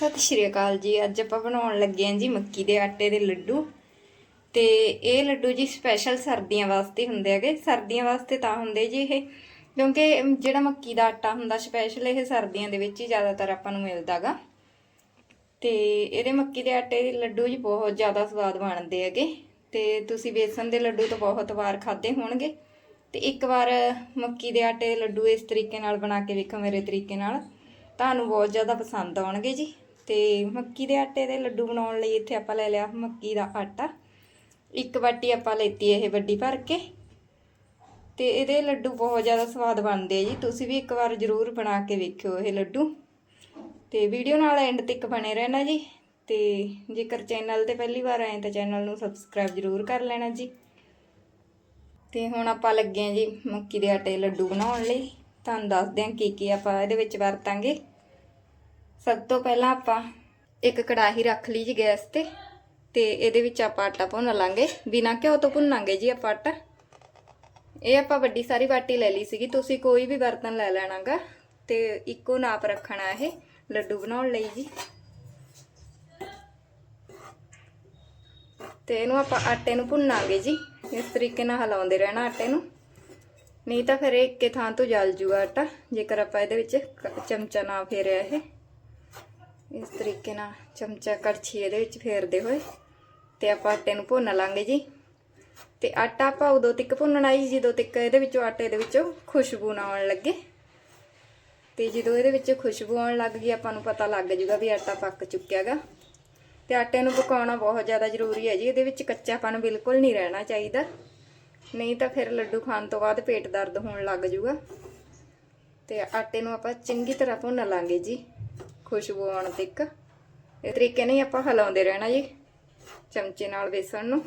ਸਤਿ ਸ਼੍ਰੀ ਅਕਾਲ ਜੀ। ਅੱਜ ਆਪਾਂ ਬਣਾਉਣ ਲੱਗੇ ਹਾਂ ਜੀ ਮੱਕੀ ਦੇ ਆਟੇ ਦੇ ਲੱਡੂ। ਤੇ ਇਹ ਲੱਡੂ ਜੀ ਸਪੈਸ਼ਲ ਸਰਦੀਆਂ ਵਾਸਤੇ ਹੁੰਦੇ ਹੈਗੇ। ਸਰਦੀਆਂ ਵਾਸਤੇ ਤਾਂ ਹੁੰਦੇ ਜੀ ਇਹ। ਕਿਉਂਕਿ ਜਿਹੜਾ ਮੱਕੀ ਦਾ ਆਟਾ ਹੁੰਦਾ ਸਪੈਸ਼ਲ ਇਹ ਸਰਦੀਆਂ ਦੇ ਵਿੱਚ ਹੀ ਜ਼ਿਆਦਾਤਰ ਆਪਾਂ ਨੂੰ ਮਿਲਦਾਗਾ ਤੇ ਇਹਦੇ ਮੱਕੀ ਦੇ ਆਟੇ ਦੇ ਲੱਡੂ ਜੀ ਬਹੁਤ ਜ਼ਿਆਦਾ ਸਵਾਦ ਬਣਦੇ ਹੈਗੇ। ਤੇ ਤੁਸੀਂ ਬੇਸਨ ਦੇ ਲੱਡੂ ਤਾਂ ਬਹੁਤ ਵਾਰ ਖਾਦੇ ਹੋਣਗੇ। ਤੇ ਇੱਕ ਵਾਰ ਮੱਕੀ ਦੇ ਆਟੇ ਦੇ ਲੱਡੂ ਇਸ ਤਰੀਕੇ ਨਾਲ ਬਣਾ ਕੇ ਵੇਖੋ ਮੇਰੇ ਤਰੀਕੇ ਨਾਲ। ਤੁਹਾਨੂੰ ਬਹੁਤ ਜ਼ਿਆਦਾ ਪਸੰਦ ਆਉਣਗੇ ਜੀ। ਤੇ ਮੱਕੀ ਦੇ ਆਟੇ ਦੇ ਲੱਡੂ ਬਣਾਉਣ ਲਈ ਇੱਥੇ ਆਪਾਂ ਲੈ ਲਿਆ ਮੱਕੀ ਦਾ ਆਟਾ। ਇੱਕ ਵਾਟੀ ਆਪਾਂ ਲੈਤੀ ਇਹ ਵੱਡੀ ਭਰ ਕੇ। ਤੇ ਇਹਦੇ ਲੱਡੂ ਬਹੁਤ ਜ਼ਿਆਦਾ ਸਵਾਦ ਬਣਦੇ ਆ ਜੀ। ਤੁਸੀਂ ਵੀ ਇੱਕ ਵਾਰ ਜ਼ਰੂਰ ਬਣਾ ਕੇ ਵੇਖਿਓ ਇਹ ਲੱਡੂ। ਤੇ ਵੀਡੀਓ ਨਾਲ ਐਂਡ ਤੱਕ ਬਣੇ ਰਹਿਣਾ ਜੀ। ਤੇ ਜੇਕਰ ਚੈਨਲ ਤੇ ਪਹਿਲੀ ਵਾਰ ਆਏ ਤਾਂ ਚੈਨਲ ਨੂੰ ਸਬਸਕ੍ਰਾਈਬ ਜ਼ਰੂਰ ਕਰ ਲੈਣਾ ਜੀ। ਤੇ ਹੁਣ ਆਪਾਂ ਲੱਗੇ ਆ ਜੀ ਮੱਕੀ ਦੇ ਆਟੇ ਦੇ ਲੱਡੂ ਬਣਾਉਣ ਲਈ। ਤੁਹਾਨੂੰ ਦੱਸਦੇ ਹਾਂ ਕੀ ਕੀ ਆਪਾਂ ਇਹਦੇ ਵਿੱਚ ਵਰਤਾਂਗੇ। ਸਭ ਤੋਂ ਪਹਿਲਾਂ ਆਪਾਂ ਇੱਕ ਕੜਾਹੀ ਰੱਖ ਲਈ ਜੀ ਗੈਸ ਤੇ ਤੇ ਇਹਦੇ ਵਿੱਚ ਆਪਾਂ ਆਟਾ ਭੁੰਨ ਲਾਂਗੇ। ਬਿਨਾਂ ਘਿਓ ਤੋਂ ਭੁੰਨਾਂਗੇ ਜੀ ਆਪਾਂ ਆਟਾ। ਇਹ ਆਪਾਂ ਵੱਡੀ ਸਾਰੀ ਬਾਟੀ ਲੈ ਲਈ ਸੀਗੀ, ਤੁਸੀਂ ਕੋਈ ਵੀ ਬਰਤਨ ਲੈ ਲੈਣਾਗਾ। ਤੇ ਇੱਕੋ ਨਾਪ ਰੱਖਣਾ ਇਹ, ਲੱਡੂ ਬਣਾਉਣ ਲਈ ਜੀ। ਤੇ ਇਹਨੂੰ ਆਪਾਂ ਆਟੇ ਨੂੰ ਭੁੰਨਾਂਗੇ ਜੀ, ਇਸ ਤਰੀਕੇ ਨਾਲ ਹਿਲਾਉਂਦੇ ਰਹਿਣਾ ਆਟੇ ਨੂੰ। ਨਹੀਂ ਤਾਂ ਫਿਰ ਇਹ ਇੱਕੇ ਥਾਂ ਤੋਂ ਜਲ ਜੂਗਾ ਆਟਾ, ਜੇਕਰ ਆਪਾਂ ਇਹਦੇ ਵਿੱਚ ਕ- ਚਮਚਾ ਨਾ ਫੇਰਿਆ ਇਹ। ਇਸ ਤਰੀਕੇ ਨਾਲ ਚਮਚਾ ਕੜਛੀ ਇਹਦੇ ਵਿੱਚ ਫੇਰਦੇ ਹੋਏ ਤੇ ਆਪਾਂ ਆਟੇ ਨੂੰ ਭੁੰਨ ਲਾਂਗੇ ਜੀ। ਤੇ ਆਟਾ ਆਪਾਂ ਉਦੋਂ ਤੱਕ ਭੁੰਨਣਾ ਜੀ, ਜਦੋਂ ਤੱਕ ਇਹਦੇ ਵਿੱਚੋਂ ਆਟੇ ਦੇ ਵਿੱਚੋਂ ਖੁਸ਼ਬੂ ਨਾ ਆਉਣ ਲੱਗੇ। ਤੇ ਜਦੋਂ ਇਹਦੇ ਵਿੱਚ ਖੁਸ਼ਬੂ ਆਉਣ ਲੱਗ ਗਈ, ਆਪਾਂ ਨੂੰ ਪਤਾ ਲੱਗ ਜੂਗਾ ਵੀ ਆਟਾ ਪੱਕ ਚੁੱਕਿਆਗਾ ਤੇ ਆਟੇ ਨੂੰ ਪਕਾਉਣਾ ਬਹੁਤ ਜ਼ਿਆਦਾ ਜ਼ਰੂਰੀ ਹੈ ਜੀ, ਇਹਦੇ ਵਿੱਚ ਕੱਚਾਪਨ ਬਿਲਕੁਲ ਨਹੀਂ ਰਹਿਣਾ ਚਾਹੀਦਾ। ਨਹੀਂ ਤਾਂ ਫਿਰ ਲੱਡੂ ਖਾਣ ਤੋਂ ਬਾਅਦ ਪੇਟ ਦਰਦ ਹੋਣ ਲੱਗ ਜੂਗਾ। ਤੇ ਆਟੇ ਨੂੰ ਆਪਾਂ ਚੰਗੀ ਤਰ੍ਹਾਂ ਭੁੰਨ ਲਾਂਗੇ ਜੀ। ਖੁਸ਼ਬੂ ਆਉਣ ਤੱਕ। ਇਹ ਤਰੀਕੇ ਨਾਲ ਆਪਾਂ ਹਿਲਾਉਂਦੇ ਰਹਿਣਾ ਜੀ, ਚਮਚੇ ਨਾਲ ਬੇਸਣ ਨੂੰ।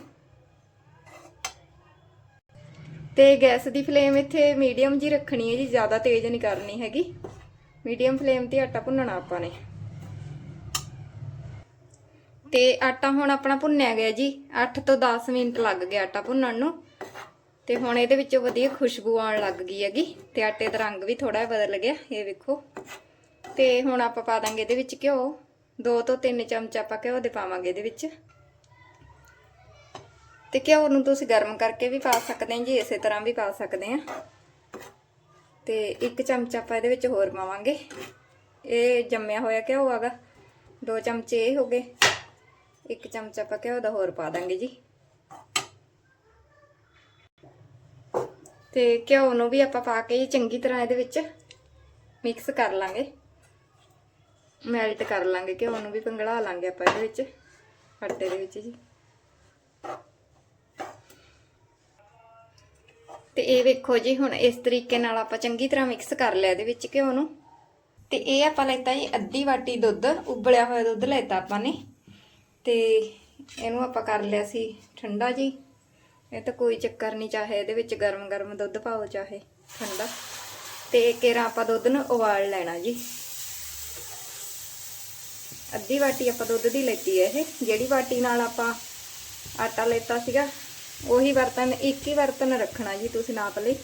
ਤੇ ਗੈਸ ਦੀ ਫਲੇਮ ਇੱਥੇ ਮੀਡੀਅਮ ਜੀ ਰੱਖਣੀ ਹੈ ਜੀ, ਜ਼ਿਆਦਾ ਤੇਜ਼ ਨਹੀਂ ਕਰਨੀ ਹੈਗੀ। ਮੀਡੀਅਮ ਫਲੇਮ ਤੇ ਆਟਾ ਭੁੰਨਣਾ ਆਪਾਂ ਨੇ। ਤੇ ਆਟਾ ਹੁਣ ਆਪਣਾ ਭੁੰਨਿਆ ਗਿਆ ਜੀ 8 ਤੋਂ 10 ਮਿੰਟ ਲੱਗ ਗਏ ਆਟਾ ਭੁੰਨਣ ਨੂੰ। ਤੇ ਹੁਣ ਇਹਦੇ ਵਿੱਚੋਂ ਵਧੀਆ ਖੁਸ਼ਬੂ ਆਉਣ ਲੱਗ ਗਈ ਹੈਗੀ, ਤੇ ਆਟੇ ਦਾ ਰੰਗ ਵੀ ਥੋੜਾ ਬਦਲ ਗਿਆ, ਇਹ ਵੇਖੋ। ਤੇ ਹੁਣ ਆਪਾਂ ਪਾ ਦਾਂਗੇ ਇਹਦੇ ਵਿੱਚ ਘਿਓ। 2 ਤੋਂ 3 ਚਮਚ ਆਪਾਂ ਘਿਓ ਦੇ ਪਾਵਾਂਗੇ ਇਹਦੇ ਵਿੱਚ। ਤੇ ਘਿਓ ਨੂੰ ਤੁਸੀਂ ਗਰਮ ਕਰਕੇ ਵੀ ਪਾ ਸਕਦੇ ਹੋ ਜੀ, ਇਸੇ ਤਰ੍ਹਾਂ ਵੀ ਪਾ ਸਕਦੇ ਆ। ਤੇ ਇੱਕ ਚਮਚ ਆਪਾਂ ਇਹਦੇ ਵਿੱਚ ਹੋਰ ਪਾਵਾਂਗੇ। ਇਹ ਜੰਮਿਆ ਹੋਇਆ ਘਿਓ ਹੈਗਾ, ਦੋ ਚਮਚੇ ਇਹ ਹੋ ਗਏ। ਇੱਕ ਚਮਚ ਆਪਾਂ ਘਿਓ ਦਾ ਹੋਰ ਪਾ ਦਾਂਗੇ ਜੀ। ਤੇ ਘਿਓ ਨੂੰ ਵੀ ਆਪਾਂ ਪਾ ਕੇ ਚੰਗੀ ਤਰ੍ਹਾਂ ਇਹਦੇ ਵਿੱਚ ਮਿਕਸ ਕਰ ਲਾਂਗੇ। ਮੈਲਟ ਕਰ ਲਾਂਗੇ ਘਿਓ ਨੂੰ ਵੀ ਪਿੰਗਲਾ ਲਾਂਗੇ ਆਪਾਂ ਇਹਦੇ ਵਿੱਚ, ਆਟੇ ਦੇ ਵਿੱਚ ਜੀ। ਤੇ ਇਹ ਵੇਖੋ ਜੀ, ਹੁਣ ਇਸ ਤਰੀਕੇ ਨਾਲ ਆਪਾਂ ਚੰਗੀ ਤਰ੍ਹਾਂ ਮਿਕਸ ਕਰ ਲਿਆ ਇਹਦੇ ਵਿੱਚ ਘਿਓ ਨੂੰ। ਤੇ ਇਹ ਆਪਾਂ ਲੈਤਾ ਜੀ ਅੱਧੀ ਵਾਟੀ ਦੁੱਧ, ਉਬਲਿਆ ਹੋਇਆ ਦੁੱਧ ਲੈਤਾ ਆਪਾਂ ਨੇ। ਤੇ ਇਹਨੂੰ ਆਪਾਂ ਕਰ ਲਿਆ ਸੀ ਠੰਡਾ ਜੀ। ਇਹ ਤਾਂ ਕੋਈ ਚੱਕਰ ਨਹੀਂ, ਚਾਹੇ ਇਹਦੇ ਵਿੱਚ ਗਰਮ ਗਰਮ ਦੁੱਧ ਪਾਓ, ਚਾਹੇ ਠੰਡਾ। ਤੇ ਕੇਰਾ ਆਪਾਂ ਦੁੱਧ ਨੂੰ ਉਬਾਲ ਲੈਣਾ ਜੀ। ਅੱਧੀ ਵਾਟੀ ਆਪਾਂ ਦੁੱਧ ਦੀ ਲੈਤੀ ਹੈ ਇਹ। ਜਿਹੜੀ ਵਾਟੀ ਨਾਲ ਆਪਾਂ ਆਟਾ ਲੈਤਾ ਸੀਗਾ, ਉਹੀ ਬਰਤਨ, ਇੱਕ ਹੀ ਬਰਤਨ ਰੱਖਣਾ ਜੀ ਤੁਸੀਂ ਨਾਪ ਲਈ।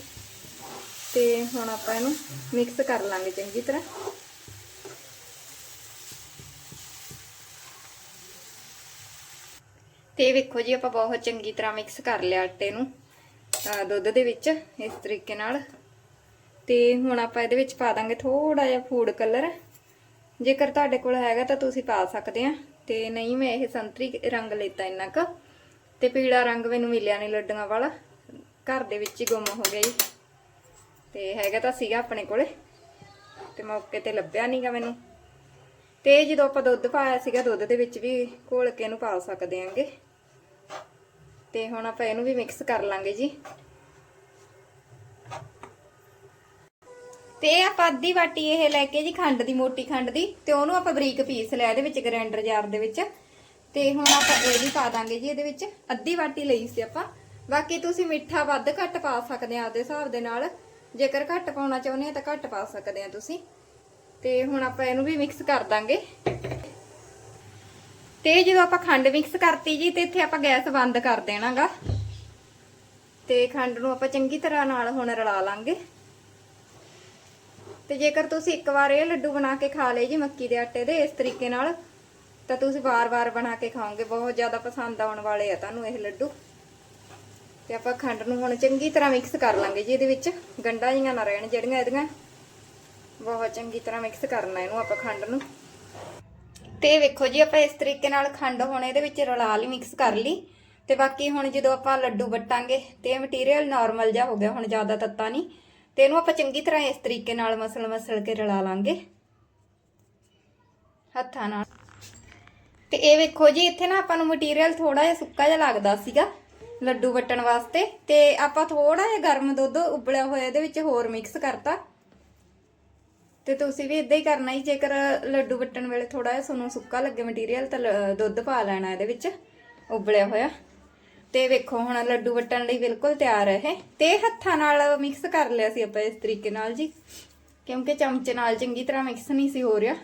ਤੇ ਹੁਣ ਆਪਾਂ ਇਹਨੂੰ ਮਿਕਸ ਕਰ ਲਾਂਗੇ ਚੰਗੀ ਤਰ੍ਹਾਂ। ਤੇ ਵੇਖੋ ਜੀ, ਆਪਾਂ ਬਹੁਤ ਚੰਗੀ ਤਰ੍ਹਾਂ ਮਿਕਸ ਕਰ ਲਿਆ ਆਟੇ ਨੂੰ ਦੁੱਧ ਦੇ ਵਿੱਚ ਇਸ ਤਰੀਕੇ ਨਾਲ। ਤੇ ਹੁਣ ਆਪਾਂ ਇਹਦੇ ਵਿੱਚ ਪਾ ਦਾਂਗੇ ਥੋੜਾ ਜਿਹਾ ਫੂਡ ਕਲਰ ਜੇਕਰ ਤੁਹਾਡੇ ਕੋਲ ਹੈਗਾ ਤਾਂ ਤੁਸੀਂ ਪਾ ਸਕਦੇ ਆ। ਤੇ ਨਹੀਂ, ਮੈਂ ਇਹ ਸੰਤਰੀ ਰੰਗ ਲੈਤਾ ਇੰਨਾ ਕੁ। ਤੇ ਪੀਲਾ ਰੰਗ ਮੈਨੂੰ ਮਿਲਿਆ ਨਹੀਂ ਲੱਡੂਆਂ ਵਾਲਾ। ਘਰ ਦੇ ਵਿੱਚ ਹੀ ਗੁੰਮ ਹੋ ਗਿਆ ਜੀ। ਤੇ ਹੈਗਾ ਤਾਂ ਸੀਗਾ ਆਪਣੇ ਕੋਲੇ। ਤੇ ਮੌਕੇ ਤੇ ਲੱਭਿਆ ਨਹੀਂਗਾ ਮੈਨੂੰ। ਤੇ ਜਦੋਂ ਆਪਾਂ ਦੁੱਧ ਪਾਇਆ ਸੀਗਾ, ਦੁੱਧ ਦੇ ਵਿੱਚ ਵੀ ਘੋਲ ਕੇ ਇਹਨੂੰ ਪਾ ਸਕਦੇ ਆਂਗੇ। ਤੇ ਹੁਣ ਆਪਾਂ ਇਹਨੂੰ ਵੀ ਮਿਕਸ ਕਰ ਲਾਂਗੇ ਜੀ। ਤੇ ਇਹ ਆਪਾਂ ਅੱਧੀ ਵਾਟੀ ਇਹ ਲੈ ਕੇ ਜੀ ਖੰਡ ਦੀ, ਮੋਟੀ ਖੰਡ ਦੀ, ਤੇ ਉਹਨੂੰ ਆਪਾਂ ਬਰੀਕ ਪੀਸ ਲਿਆ ਇਹਦੇ ਵਿੱਚ ਗ੍ਰਾਈਂਡਰ ਜਾਰ ਦੇ ਵਿੱਚ। ਤੇ ਹੁਣ ਆਪਾਂ ਇਹ ਵੀ ਪਾ ਦਾਂਗੇ ਜੀ ਇਹਦੇ ਵਿੱਚ। ਅੱਧੀ ਵਾਟੀ ਲਈ ਸੀ ਆਪਾਂ। ਬਾਕੀ ਤੁਸੀਂ ਮਿੱਠਾ ਵੱਧ ਘੱਟ ਪਾ ਸਕਦੇ ਆ ਆਪਦੇ ਹਿਸਾਬ ਦੇ ਨਾਲ। ਜੇਕਰ ਘੱਟ ਪਾਉਣਾ ਚਾਹੁੰਦੇ ਆ ਤਾਂ ਘੱਟ ਪਾ ਸਕਦੇ ਆ ਤੁਸੀਂ। ਤੇ ਹੁਣ ਆਪਾਂ ਇਹਨੂੰ ਵੀ ਮਿਕਸ ਕਰ ਦਾਂਗੇ। ਤੇ ਜਦੋਂ ਆਪਾਂ ਖੰਡ ਮਿਕਸ ਕਰਤੀ ਜੀ, ਤੇ ਇੱਥੇ ਆਪਾਂ ਗੈਸ ਬੰਦ ਕਰ ਦੇਣਾਗਾ। ਤੇ ਖੰਡ ਨੂੰ ਆਪਾਂ ਚੰਗੀ ਤਰ੍ਹਾਂ ਨਾਲ ਹੁਣ ਰਲਾ ਲਾਂਗੇ। ਤੇ ਜੇਕਰ ਤੁਸੀਂ ਇੱਕ ਵਾਰ ਇਹ ਲੱਡੂ ਬਣਾ ਕੇ ਖਾ ਲਏ ਜੀ ਮੱਕੀ ਦੇ ਆਟੇ ਦੇ, ਇਸ ਤਰੀਕੇ ਨਾਲ, ਤਾਂ ਤੁਸੀਂ ਵਾਰ-ਵਾਰ ਬਣਾ ਕੇ ਖਾਓਗੇ। ਬਹੁਤ ਜ਼ਿਆਦਾ ਪਸੰਦ ਆਉਣ ਵਾਲੇ ਆ ਤੁਹਾਨੂੰ ਇਹ ਲੱਡੂ। ਤੇ ਆਪਾਂ ਖੰਡ ਨੂੰ ਹੁਣ ਚੰਗੀ ਤਰ੍ਹਾਂ ਮਿਕਸ ਕਰ ਲਾਂਗੇ ਜੀ ਇਹਦੇ ਵਿੱਚ। ਗੰਢਾਂ ਜੀਆਂ ਨਾ ਰਹਿਣ, ਜਿਹੜੀਆਂ ਇਹਦੀਆਂ। ਬਹੁਤ ਚੰਗੀ ਤਰ੍ਹਾਂ ਮਿਕਸ ਕਰਨਾ ਇਹਨੂੰ ਆਪਾਂ ਖੰਡ ਨੂੰ। ਤੇ ਵੇਖੋ ਜੀ, ਆਪਾਂ ਇਸ ਤਰੀਕੇ ਨਾਲ ਖੰਡ ਹੁਣ ਇਹਦੇ ਵਿੱਚ ਰਲਾ ਲਈ, ਮਿਕਸ ਕਰ ਲਈ। ਤੇ ਬਾਕੀ ਹੁਣ ਜਦੋਂ ਆਪਾਂ ਲੱਡੂ ਵੱਟਾਂਗੇ, ਤੇ ਇਹ ਮਟੀਰੀਅਲ ਨਾਰਮਲ ਜਿਹਾ ਹੋ ਗਿਆ, ਹੁਣ ਜ਼ਿਆਦਾ ਤੱਤਾ ਨਹੀਂ। ਤੇ ਇਹਨੂੰ ਆਪਾਂ ਚੰਗੀ ਤਰ੍ਹਾਂ ਇਸ ਤਰੀਕੇ ਨਾਲ ਮਸਲ ਮਸਲ ਕੇ ਰਲਾ ਲਾਂਗੇ। ਹੱਥਾਂ ਨਾਲ। ਤੇ ਇਹ ਵੇਖੋ ਜੀ, ਇੱਥੇ ਨਾ ਆਪਾਂ ਨੂੰ ਮਟੀਰੀਅਲ ਥੋੜਾ ਜਿਹਾ ਸੁੱਕਾ ਜਿਹਾ ਲੱਗਦਾ ਸੀਗਾ ਲੱਡੂ ਵੱਟਣ ਵਾਸਤੇ। ਤੇ ਆਪਾਂ ਥੋੜਾ ਜਿਹਾ ਗਰਮ ਦੁੱਧ ਉਬਲਿਆ ਹੋਇਆ ਇਹਦੇ ਵਿੱਚ ਹੋਰ ਮਿਕਸ ਕਰਤਾ। ਤੇ ਤੁਸੀਂ ਵੀ ਇਦਾਂ ਹੀ ਕਰਨਾ ਹੀ ਜੇਕਰ ਲੱਡੂ ਵੱਟਣ ਵੇਲੇ ਥੋੜਾ ਜਿਹਾ ਤੁਹਾਨੂੰ ਸੁੱਕਾ ਲੱਗੇ ਮਟੀਰੀਅਲ ਤਾਂ ਦੁੱਧ ਪਾ ਲੈਣਾ ਇਹਦੇ ਵਿੱਚ ਉਬਲਿਆ ਹੋਇਆ। ਤੇ ਵੇਖੋ, ਹੁਣ ਲੱਡੂ ਵੱਟਣ ਲਈ ਬਿਲਕੁਲ ਤਿਆਰ ਹੈ ਇਹ। ਤੇ ਹੱਥਾਂ ਨਾਲ ਮਿਕਸ ਕਰ ਲਿਆ ਸੀ ਆਪਾਂ ਇਸ ਤਰੀਕੇ ਨਾਲ ਜੀ। ਕਿਉਂਕਿ ਚਮਚੇ ਨਾਲ ਚੰਗੀ ਤਰ੍ਹਾਂ ਮਿਕਸ ਨਹੀਂ ਸੀ ਹੋ ਰਿਹਾ।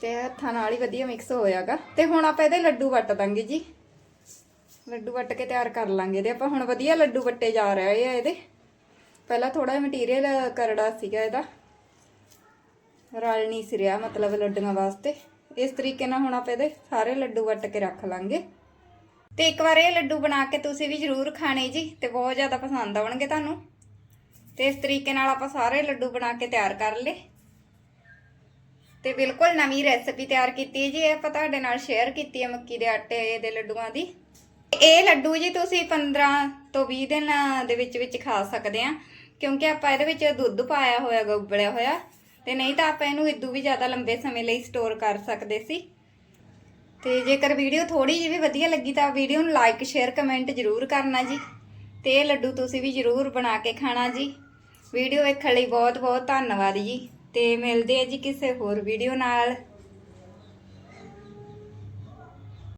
ਤੇ ਹੱਥਾਂ ਨਾਲ ਹੀ ਵਧੀਆ ਮਿਕਸ ਹੋਇਆਗਾ। ਤੇ ਹੁਣ ਆਪਾਂ ਇਹਦੇ ਲੱਡੂ ਵੱਟ ਦਾਂਗੇ ਜੀ। ਲੱਡੂ ਵੱਟ ਕੇ ਤਿਆਰ ਕਰ ਲਾਂਗੇ ਇਹਦੇ। ਆਪਾਂ ਹੁਣ ਵਧੀਆ ਲੱਡੂ ਵੱਟੇ ਜਾ ਰਹੇ ਆ ਇਹਦੇ। ਪਹਿਲਾਂ ਥੋੜਾ ਜਿਹਾ ਮਟੀਰੀਅਲ ਕਰੜਾ ਸੀਗਾ ਇਹਦਾ। ਰਲ ਨਹੀਂ ਸੀ ਰਿਹਾ ਮਤਲਬ ਲੱਡੂਆਂ ਵਾਸਤੇ। ਇਸ ਤਰੀਕੇ ਨਾਲ ਹੁਣ ਆਪਾਂ ਇਹਦੇ ਸਾਰੇ ਲੱਡੂ ਵੱਟ ਕੇ ਰੱਖ ਲਾਂਗੇ। ਤੇ ਇੱਕ ਵਾਰ ਇਹ ਲੱਡੂ ਬਣਾ ਕੇ ਤੁਸੀਂ ਵੀ ਜ਼ਰੂਰ ਖਾਣੇ ਜੀ, ਤੇ ਬਹੁਤ ਜ਼ਿਆਦਾ ਪਸੰਦ ਆਉਣਗੇ ਤੁਹਾਨੂੰ। ਤੇ ਇਸ ਤਰੀਕੇ ਨਾਲ ਆਪਾਂ ਸਾਰੇ ਲੱਡੂ ਬਣਾ ਕੇ ਤਿਆਰ ਕਰ ਲਏ। ਤੇ ਬਿਲਕੁਲ ਨਵੀਂ ਰੈਸਪੀ ਤਿਆਰ ਕੀਤੀ ਹੈ ਜੀ, ਇਹ ਆਪਾਂ ਤੁਹਾਡੇ ਨਾਲ ਸ਼ੇਅਰ ਕੀਤੀ ਹੈ ਮੱਕੀ ਦੇ ਆਟੇ ਦੇ ਲੱਡੂਆਂ ਦੀ। ਇਹ ਲੱਡੂ ਜੀ ਤੁਸੀਂ 15 ਤੋਂ 20 ਦਿਨ ਦੇ ਵਿੱਚ ਵਿੱਚ ਖਾ ਸਕਦੇ ਆ ਕਿਉਂਕਿ ਆਪਾਂ ਇਹਦੇ ਵਿੱਚ ਦੁੱਧ ਪਾਇਆ ਹੋਇਆ, ਉਬਲਿਆ ਹੋਇਆ। ਤੇ ਨਹੀਂ ਤਾਂ ਆਪਾਂ ਇਹਨੂੰ ਇਦੋਂ ਵੀ ਜ਼ਿਆਦਾ ਲੰਬੇ ਸਮੇਂ ਲਈ ਸਟੋਰ ਕਰ ਸਕਦੇ ਸੀ। ਤੇ ਜੇਕਰ ਵੀਡੀਓ ਥੋੜੀ ਜਿਹੀ ਵੀ ਵਧੀਆ ਲੱਗੀ ਤਾਂ ਵੀਡੀਓ ਨੂੰ ਲਾਈਕ ਸ਼ੇਅਰ ਕਮੈਂਟ ਜ਼ਰੂਰ ਕਰਨਾ ਜੀ। ਤੇ ਇਹ ਲੱਡੂ ਤੁਸੀਂ ਵੀ ਜ਼ਰੂਰ ਬਣਾ ਕੇ ਖਾਣਾ ਜੀ। ਵੀਡੀਓ ਵੇਖਣ ਲਈ ਬਹੁਤ ਬਹੁਤ ਧੰਨਵਾਦ ਜੀ। ਤੇ ਮਿਲਦੇ ਆ ਜੀ ਕਿਸੇ ਹੋਰ ਵੀਡੀਓ ਨਾਲ।